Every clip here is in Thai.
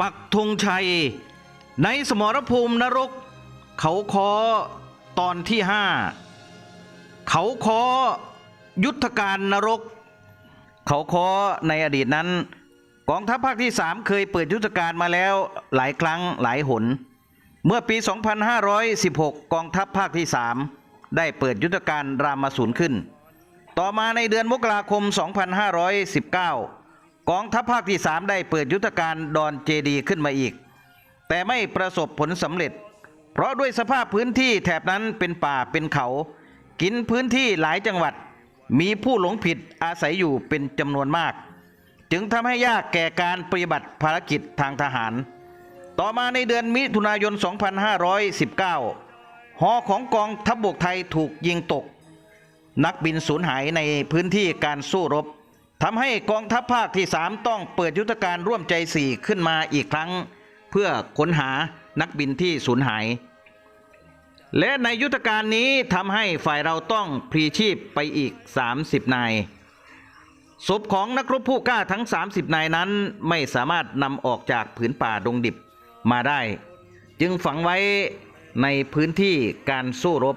ปักธงชัย ในสมรภูมินรก เขาคอตอนที่ห้าเขาคอยุทธการนรก เขาคอในอดีตนั้น กองทัพภาคที่สามเคยเปิดยุทธการมาแล้วหลายครั้งหลายหน เมื่อปี 2516 กองทัพภาคที่3ได้เปิดยุทธการรามาสูนขึ้น ต่อมาในเดือนมกราคม 2519 กองทัพภาคที่ 3 ได้เปิดยุทธการดอนเจดีขึ้นมาอีก แต่ไม่ประสบผลสำเร็จ เพราะด้วยสภาพพื้นที่แถบนั้นเป็นป่าเป็นเขา กินพื้นที่หลายจังหวัด มีผู้หลงผิดอาศัยอยู่เป็นจำนวนมาก จึงทำให้ยากแก่การปฏิบัติภารกิจทางทหาร ต่อมาในเดือนมิถุนายน 2519 หอของกองทัพบบกไทยถูกยิงตก นักบินสูญหายในพื้นที่การสู้รบ ทำให้กองทัพภาคที่ 3 ต้องเปิดยุทธการร่วมใจ 4 ขึ้นมาอีกครั้ง เพื่อค้นหานักบินที่สูญหาย และในยุทธการนี้ทำให้ฝ่ายเราต้องพลีชีพไปอีก 30 นายศพของนักรบผู้กล้าทั้ง 30 นายนั้นไม่สามารถนำออกจากผืนป่าดงดิบมาได้ จึงฝังไว้ในพื้นที่การสู้รบ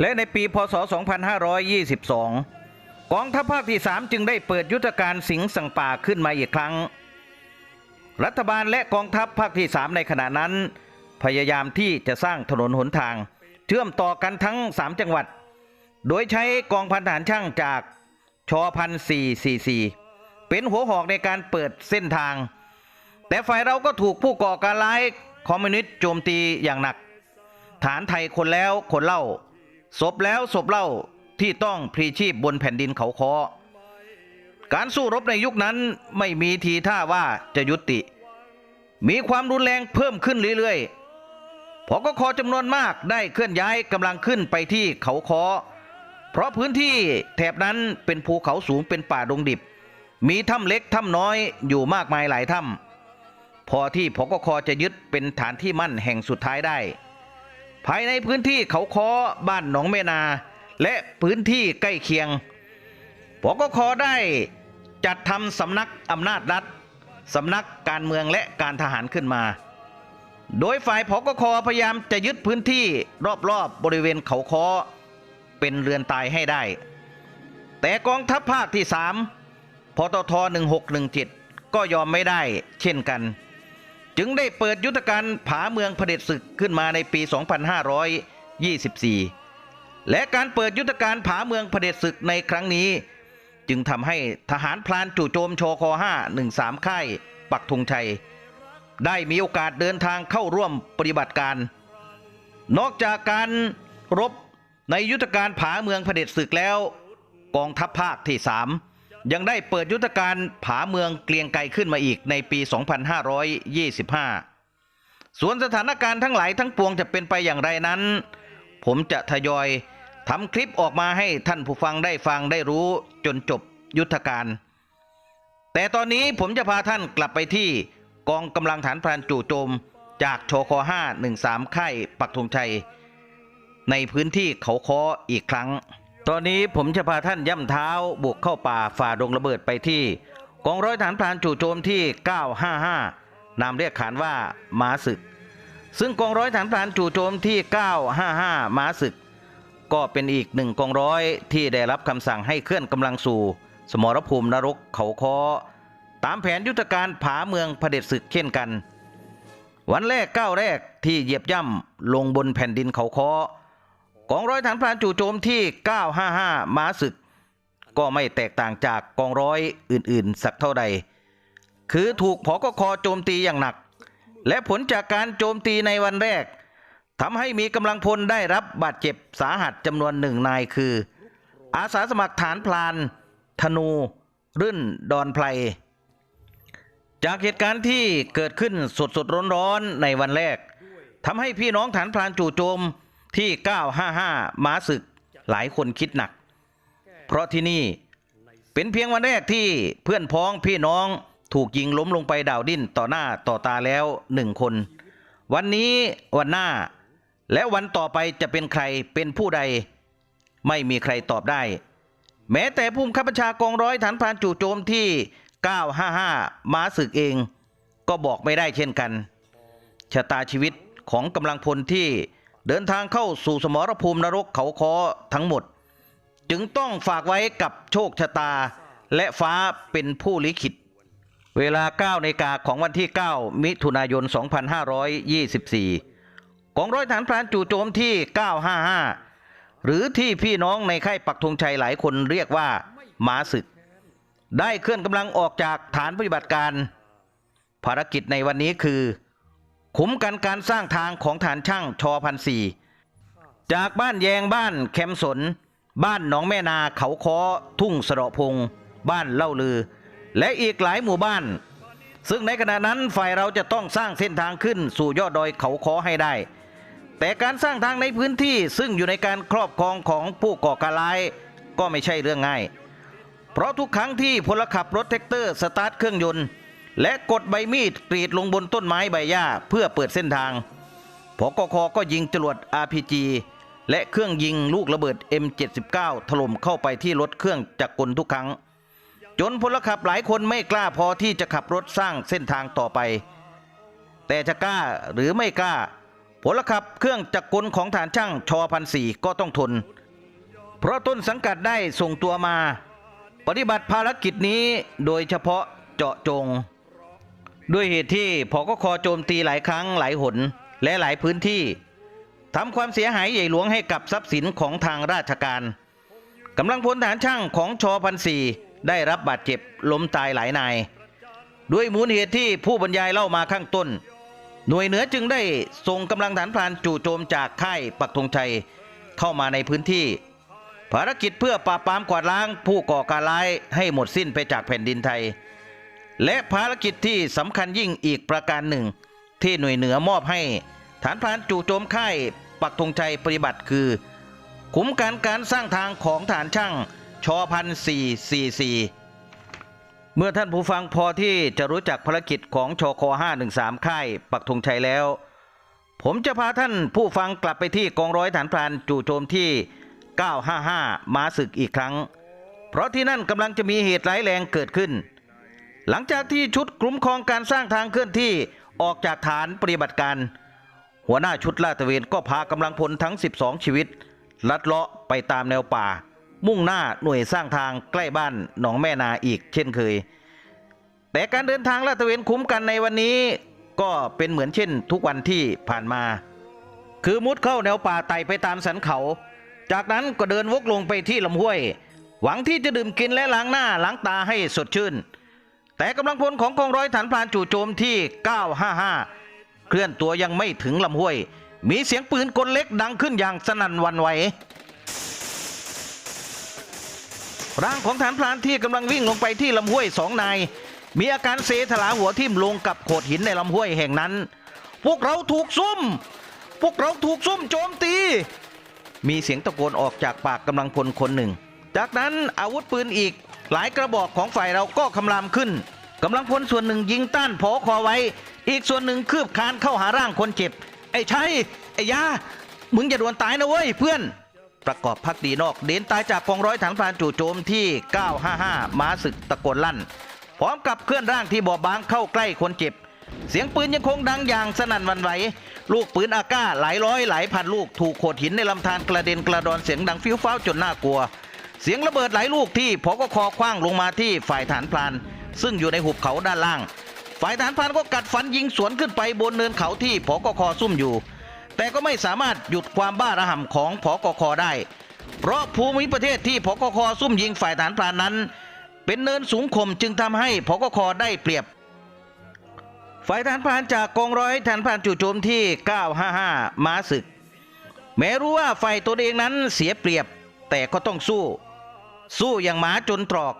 และในปีพศ 2522 กองทัพภาคที่ 3 จึงได้เปิดยุทธการสิงห์สังป่าขึ้นมาอีกครั้ง รัฐบาลและกองทัพภาคที่ 3 ในขณะนั้น พยายามที่จะสร้างถนนหนทาง เชื่อมต่อกันทั้ง 3 จังหวัด โดยใช้กองพันทหารช่างจากชพันสี่สี่สี่เป็นหัวหอกในการเปิดเส้นทาง แต่ฝ่ายเราก็ถูกผู้ก่อการร้ายคอมมิวนิสต์โจมตีอย่างหนัก ฐานไทยคนแล้วคนเล่าศพแล้วศพเล่า ที่ต้องพลีชีพบนแผ่นดินเขาคอการสู้รบในยุคนั้นไม่มีทีท่าว่าจะยุติ มีความรุนแรงเพิ่มขึ้นเรื่อยๆพอกคอจำนวนมากได้เคลื่อนย้ายกำลังขึ้นไปที่เขาคอเพราะพื้นที่แถบนั้นเป็นภูเขาสูงเป็นป่าดงดิบ มีถ้ำเล็กถ้ำน้อยอยู่มากมายหลายถ้ำพอที่พกคจะยึดเป็นฐานที่มั่นแห่งสุดท้ายได้ ภายในพื้นที่เขาคอบ้านหนองเมนา และพื้นที่ใกล้เคียงพกคได้จัดทำสำนักอำนาจรัฐสำนักการเมืองและการทหารขึ้นมา โดยฝ่ายพกคพยายามจะยึดพื้นที่รอบๆบริเวณเขาคอเป็นเรือนตายให้ได้ แต่กองทัพภาคที่ 3พตท1617 ก็ยอมไม่ได้เช่นกัน จึงได้เปิดยุทธการผาเมืองเผด็จศึกขึ้นมาในปี 2524 และการเปิดยุทธการผาเมืองเผด็จศึกในครั้งนี้ จึงทำให้ทหารพลานจู่โจมชค513 ค่าย ปักธงชัย ได้มีโอกาสเดินทางเข้าร่วมปฏิบัติการ นอกจากการรบในยุทธการผาเมืองเผด็จศึกแล้ว กองทัพภาคที่ 3 ยังได้เปิดยุทธการผาเมืองเกลียงไกรขึ้นมาอีกในปี 2525 ส่วนสถานการณ์ทั้งหลายทั้งปวงจะเป็นไปอย่างไรนั้น ผมจะทยอย ทำคลิปออกมาให้ท่านผู้ฟังได้ฟังได้รู้จนจบยุทธการ แต่ตอนนี้ผมจะพาท่านกลับไปที่กองกำลังฐานพรานจู่โจมจากชค513 ค่ายปักธงชัย ในพื้นที่เขาคออีกครั้ง ตอนนี้ผมจะพาท่านย่ำเท้าบุกเข้าป่าฝ่าดงระเบิดไปที่กองร้อยฐานพรานจู่โจมที่ 955 นามเรียกขานว่าหมาศึก ซึ่งกองร้อยฐานพรานจู่โจมที่ 955หมาศึก ก็เป็นอีกหนึ่งกองร้อยที่ได้รับคำสั่งให้เคลื่อนกำลังสู่ สมรภูมินรกเขาคอตามแผนยุทธการผาเมืองเผด็จศึกเช่นกัน วันแรกก้าวแรกที่เหยียบย่ำลงบนแผ่นดินเขาคอกองร้อยฐานพรานจู่โจมที่ 955 ม้าศึก ก็ไม่แตกต่างจากกองร้อยอื่นๆ สักเท่าใด คือถูกพอกคอโจมตีอย่างหนัก และผลจากการโจมตีในวันแรก ทำให้มีกำลังพลได้รับบาดเจ็บสาหัสจำนวนหนึ่งนายคือ อาสาสมัครฐานพลาน ธนู รื่นดอนไพรจากเหตุการณ์ที่เกิดขึ้นสดสดร้อนร้อนๆในวันแรกทำให้พี่น้องฐานพรานจู่โจมที่ 955 ม้าศึกหลายคนคิดหนัก เพราะที่นี่เป็นเพียงวันแรกที่เพื่อนพ้องพี่น้องถูกยิงล้มลงไปดาวดิ้นต่อหน้าต่อตาแล้วหนึ่งคน วันนี้วันหน้า และวันต่อไปจะเป็นใครเป็นผู้ใด ไม่มีใครตอบได้ แม้แต่ผู้บังคับบัญชากองร้อยฐานพานจู่โจมที่ 955ม้าศึกเองก็ก็บอกไม่ได้เช่นกันชะตาชีวิตของกำลังพลที่เดินทางเข้าสู่สมรภูมินรกเขาคอทั้งหมด จึงต้องฝากไว้กับโชคชะตาและฟ้าเป็นผู้ลิขิต เวลา9นาฬิกาของวันที่ 9 มิถุนายน 2524 กองร้อยฐานพรานจู่โจมที่ 955 หรือที่พี่น้องในค่ายปักธงชัยหลายคนเรียกว่าหมาศึก ได้เคลื่อนกำลังออกจากฐานปฏิบัติการ ภารกิจในวันนี้คือ คุ้มกันการสร้างทางของฐานช่างชอพันสีจากบ้านแยงบ้านแคมสน บ้านหนองแม่นาเขาคอทุ่งสระพง บ้านเล่าลือ และอีกหลายหมู่บ้าน ซึ่งในขณะนั้นฝ่ายเราจะต้องสร้างเส้นทางขึ้นสู่ยอดดอยเขาคอให้ได้ แต่การสร้างทางในพื้นที่ซึ่งอยู่ในการครอบครองของผู้ก่อการร้ายก็ไม่ใช่เรื่องง่าย เพราะทุกครั้งที่พลขับรถแท็กเตอร์สตาร์ทเครื่องยนต์ และกดใบมีดกรีดลงบนต้นไม้ใบหญ้าเพื่อเปิดเส้นทางพกคก็ยิงจรวด RPG และเครื่องยิงลูกระเบิด M79 ถล่มเข้าไปที่รถเครื่องจักรกลทุกครั้ง จนพลขับหลายคนไม่กล้าพอที่จะขับรถสร้างเส้นทางต่อไป แต่จะกล้าหรือไม่กล้า พลขับเครื่องจักรกลของฐานช่างชอพันสี่ก็ต้องทน เพราะต้นสังกัดได้ส่งตัวมา ปฏิบัติภารกิจนี้โดยเฉพาะเจาะจง ด้วยเหตุที่พอก็คอโจมตีหลายครั้งหลายหนและหลายพื้นที่ทำความเสียหายใหญ่หลวงให้กับทรัพย์สินของทางราชการกำลังพลฐานช่างของชอพันสี่ได้รับบาดเจ็บล้มตายหลายนาย ด้วยมูลเหตุที่ผู้บรรยายเล่ามาข้างต้น หน่วยเหนือจึงได้ส่งกำลังฐานพรานจู่โจมจากค่ายปักธงชัยเข้ามาในพื้นที่ ภารกิจเพื่อปราบปรามกวาดล้างผู้ก่อการร้ายให้หมดสิ้นไปจากแผ่นดินไทย และภารกิจที่สำคัญยิ่งอีกประการหนึ่ง ที่หน่วยเหนือมอบให้ ฐานพรานจู่โจมค่ายปักธงชัยปฏิบัติคือ คุ้มกันการสร้างทางของฐานช่างชอพันสี่สี่สี่ เมื่อท่านผู้ฟังพอที่จะรู้จักภารกิจของชค513 ค่ายปักธงชัยแล้ว ผมจะพาท่านผู้ฟังกลับไปที่กองร้อยฐานพรานจู่โจมที่ 955 มาศึกอีกครั้ง เพราะที่นั่นกำลังจะมีเหตุร้ายแรงเกิดขึ้น หลังจากที่ชุดกลุ่มคองการสร้างทางเคลื่อนที่ออกจากฐานปฏิบัติการ หัวหน้าชุดลาดตระเวนก็พากำลังพลทั้ง 12 ชีวิต ลัดเลาะไปตามแนวป่า มุ่งหน้าหน่วยสร้างทางใกล้บ้านหนองแม่นาอีกเช่นเคย แต่การเดินทางลาดตระเวนคุ้มกันในวันนี้ ก็เป็นเหมือนเช่นทุกวันที่ผ่านมา คือมุดเข้าแนวป่าไต่ไปตามสันเขา จากนั้นก็เดินวกลงไปที่ลำห้วย หวังที่จะดื่มกินและล้างหน้าล้างตาให้สดชื่น แต่กำลังพลของกองร้อยฐานพรานจู่โจมที่ 955 เคลื่อนตัวยังไม่ถึงลำห้วย มีเสียงปืนกลเล็กดังขึ้นอย่างสนั่นวันไหว ร่างของฐานพรานที่กำลังวิ่งลงไปที่ลำห้วยสองนายมีอาการเซถลาหัวทิ่มลงกับโขดหินในลำห้วยแห่งนั้น พวกเราถูกซุ่ม พวกเราถูกซุ่มโจมตี มีเสียงตะโกนออกจากปากกำลังพลคนหนึ่ง จากนั้นอาวุธปืนอีกหลายกระบอกของฝ่ายเราก็คำรามขึ้นกำลังพลส่วนหนึ่งยิงต้านผอคอไว้ อีกส่วนหนึ่งคืบคานเข้าหาร่างคนเจ็บ ไอ้ชัยไอ้ยามึงอย่าด่วนตายนะเว้ยเพื่อน ประกอบพักดีนอกเดินตายจากกองร้อยฐานพรานจู่โจมที่ 955 ม้าศึกตะโกนลั่น พร้อมกับเคลื่อนร่างที่บอบบางเข้าใกล้คนเจ็บ เสียงปืนยังคงดังอย่างสนั่นวันไหว ลูกปืนอาก้าหลายร้อยหลายพันลูกถูกโขดหินในลำธารกระเด็นกระดอนเสียงดังฟิวฟ้าวจนน่ากลัว เสียงระเบิดหลายลูกที่พอกคอคว้างลงมาที่ฝ่ายฐานพราน ซึ่งอยู่ในหุบเขาด้านล่าง ฝ่ายฐานพรานก็กัดฟันยิงสวนขึ้นไปบนเนินเขาที่พอกคอซุ่มอยู่ แต่ก็ไม่สามารถหยุดความบ้าระห่ำของพกคได้ เพราะภูมิประเทศที่พกคซุ่มยิงฝ่ายฐานพรานนั้น เป็นเนินสูงข่มจึงทำให้พกคได้เปรียบ ฝ่ายฐานพรานจากกองร้อยฐานพรานจู่โจมที่ 955 ม้าศึก แม้รู้ว่าฝ่ายตนเองนั้นเสียเปรียบ แต่ก็ต้องสู้ สู้อย่างหมาจนตรอก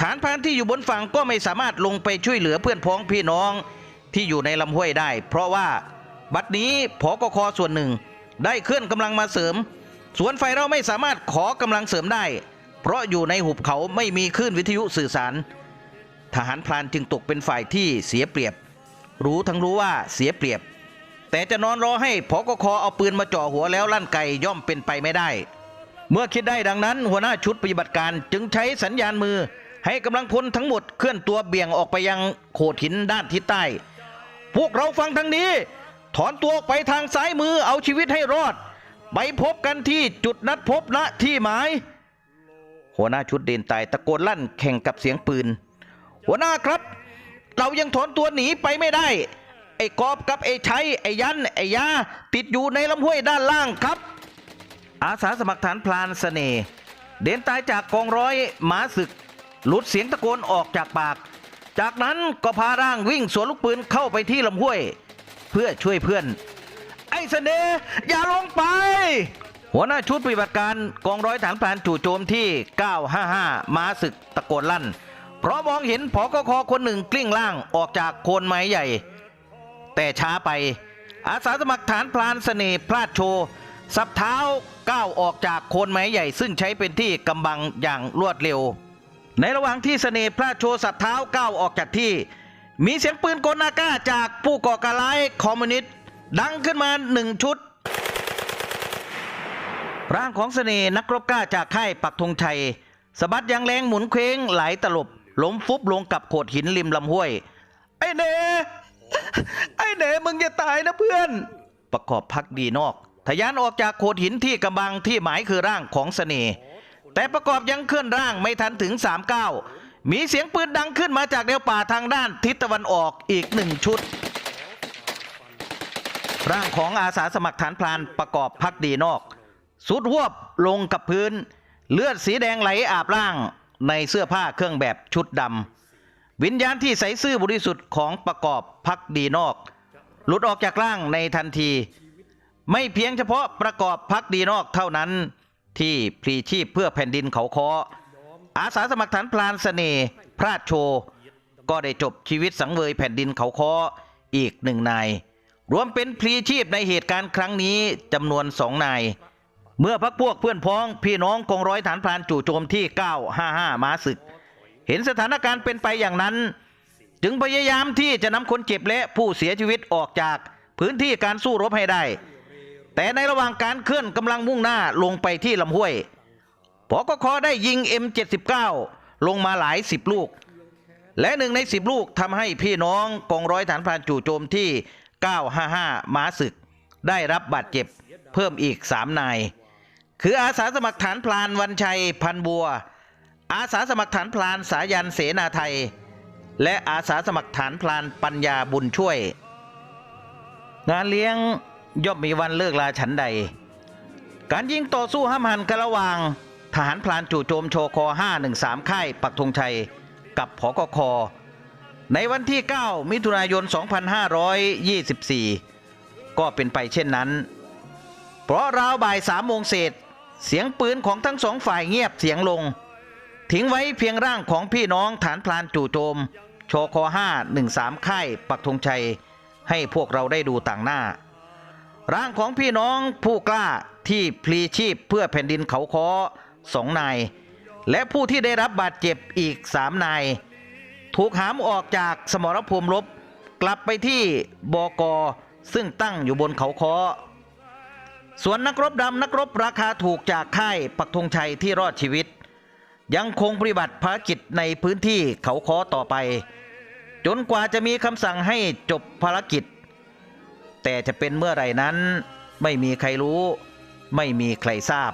ฐานพรานที่อยู่บนฝั่งก็ไม่สามารถลงไปช่วยเหลือเพื่อนพ้องพี่น้องที่อยู่ในลำห้วยได้ เพราะว่า บัดนี้พกคส่วนหนึ่ง ได้เคลื่อนกำลังมาเสริมส่วนฝ่ายเราไม่สามารถขอกำลังเสริมได้ เพราะอยู่ในหุบเขาไม่มีคลื่นวิทยุสื่อสาร ทหารพรานจึงตกเป็นฝ่ายที่เสียเปรียบ รู้ทั้งรู้ว่าเสียเปรียบ แต่จะนอนรอให้พกคเอาปืนมาจ่อหัวแล้วลั่นไกย่อมเป็นไปไม่ได้ เมื่อคิดได้ดังนั้น หัวหน้าชุดปฏิบัติการจึงใช้สัญญาณมือให้กำลังพลทั้งหมดเคลื่อนตัวเบี่ยงออกไปยังโขดหินด้านทิศใต้ พวกเราฟังทางนี้ ถอนตัวออกไปทางซ้ายมือเอาชีวิตให้รอด ไปพบกันที่จุดนัดพบณที่หมาย หัวหน้าชุดเดินตายตะโกนลั่นแข่งกับเสียงปืน หัวหน้าครับ เรายังถอนตัวหนีไปไม่ได้ ไอ้กอบกับไอ้ชัยไอ้ยันไอ้ยาติดอยู่ในลำห้วยด้านล่างครับ อาสาสมัครฐานพลานเสน่ห์เดินตายจากกองร้อยหมาศึก หลุดเสียงตะโกนออกจากปาก จากนั้นก็พาร่างวิ่งสวนลูกปืนเข้าไปที่ลำห้วย เพื่อช่วยเพื่อน ไอ้เสน่ห์อย่าลงไป หัวหน้าชุดปฏิบัติการกองร้อยฐานพลานจู่โจมที่ 955 มาศึกตะโกนลั่น เพราะมองเห็นผอกคอคนหนึ่งกลิ้งล่างออกจากโคนไม้ใหญ่ แต่ช้าไป อาสาสมัครฐานพลานเสน่ห์พลาดโชว์สับเท้าก้าวออกจากโคนไม้ใหญ่ ซึ่งใช้เป็นที่กำบังอย่างรวดเร็ว ในระหว่างที่เสน่ห์พลาดโชว์สับเท้าก้าวออกจากที่ มีเสียงปืนโกนาก้าจากผู้ก่อการร้ายคอมมิวนิสต์ดังขึ้นมาหนึ่งชุด ร่างของเสน่ห์นักรบกล้าจากค่ายปักธงชัยสะบัดอย่างแรงหมุนเคว้งไหลตลบล้มฟุบลงกับโขดหินริมลำห้วย ไอ้เนไอ้เนมึงอย่าตายนะเพื่อน ประกอบพักดีนอกทะยานออกจากโขดหินที่กำบังที่หมายคือร่างของเสน่ห์แต่ประกอบยังเคลื่อนร่างไม่ทันถึงสามก้าว มีเสียงปืนดังขึ้นมาจากแนวป่าทางด้านทิศตะวันออกอีกหนึ่งชุด ร่างของอาสาสมัครฐานพลานประกอบพักดีนอก สุดหวบลงกับพื้น เลือดสีแดงไหลอาบร่างในเสื้อผ้าเครื่องแบบชุดดำวิญญาณที่ใสซื่อบริสุทธิ์ของประกอบพักดีนอก หลุดออกจากร่างในทันที ไม่เพียงเฉพาะประกอบพักดีนอกเท่านั้นที่พลีชีพเพื่อแผ่นดินเขาคอ อาสาสมัครฐานพลานเสน่ห์พระราชโช ก็ได้จบชีวิตสังเวยแผ่นดินเขาคออีกหนึ่งนาย รวมเป็นพลีชีพในเหตุการณ์ครั้งนี้จำนวนสองนาย เมื่อพักพวกเพื่อนพ้องพี่น้องกองร้อยฐานพรานจู่โจมที่ 955 ม้าศึก เห็นสถานการณ์เป็นไปอย่างนั้น จึงพยายามที่จะนำคนเจ็บและผู้เสียชีวิตออกจากพื้นที่การสู้รบให้ได้ แต่ในระหว่างการเคลื่อนกำลังมุ่งหน้าลงไปที่ลำห้วย พกคได้ยิง M79 ลงมาหลายสิบลูก และหนึ่งในสิบลูกทำให้พี่น้องกองร้อยฐานพรานจู่โจมที่ 955 ม้าศึก ได้รับบาดเจ็บเพิ่มอีกสามนาย คืออาสาสมัครฐานพลานวันชัยพันบัว อาสาสมัครฐานพลานสายันเสนาไทย และอาสาสมัครฐานพลานปัญญาบุญช่วย งานเลี้ยงย่อมมีวันเลิกลาฉันใด การยิงต่อสู้ห้ามหันกระหว่าง ทหารพลานจู่โจมโชคอ513 ค่ายปักธงชัยกับผกคในวันที่ 9 มิถุนายน 2524 ก็เป็นไปเช่นนั้น เพราะราวบ่ายสามโมงเศษ เสียงปืนของทั้งสองฝ่ายเงียบเสียงลง ทิ้งไว้เพียงร่างของพี่น้องฐานพลานจู่โจมโชคอ513 ค่ายปักธงชัย ให้พวกเราได้ดูต่างหน้า ร่างของพี่น้องผู้กล้าที่พลีชีพเพื่อแผ่นดินเขาคอ สองนาย และผู้ที่ได้รับบาดเจ็บอีกสามนาย ถูกหามออกจากสมรภูมิรบกลับไปที่บกซึ่งตั้งอยู่บนเขาคอส่วนนักรบดำนักรบราคาถูกจากค่ายปักธงชัยที่รอดชีวิต ยังคงปฏิบัติภารกิจในพื้นที่เขาคอต่อไป จนกว่าจะมีคำสั่งให้จบภารกิจ แต่จะเป็นเมื่อไหร่นั้น ไม่มีใครรู้ ไม่มีใครทราบ